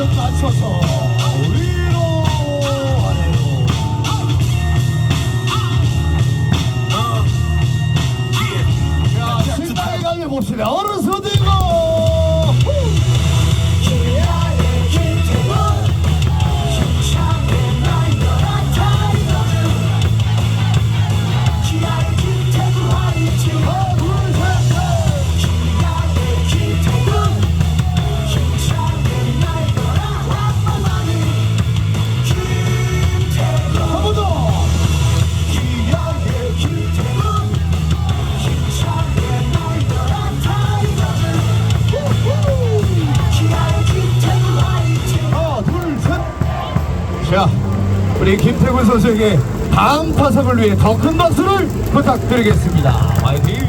좀 맞춰서 위로 아래로 자 신나게 달려봅시다 어른서들고 자, 우리 김태군 선수에게 다음 타석을 위해 더 큰 박수를 부탁드리겠습니다. 화이팅!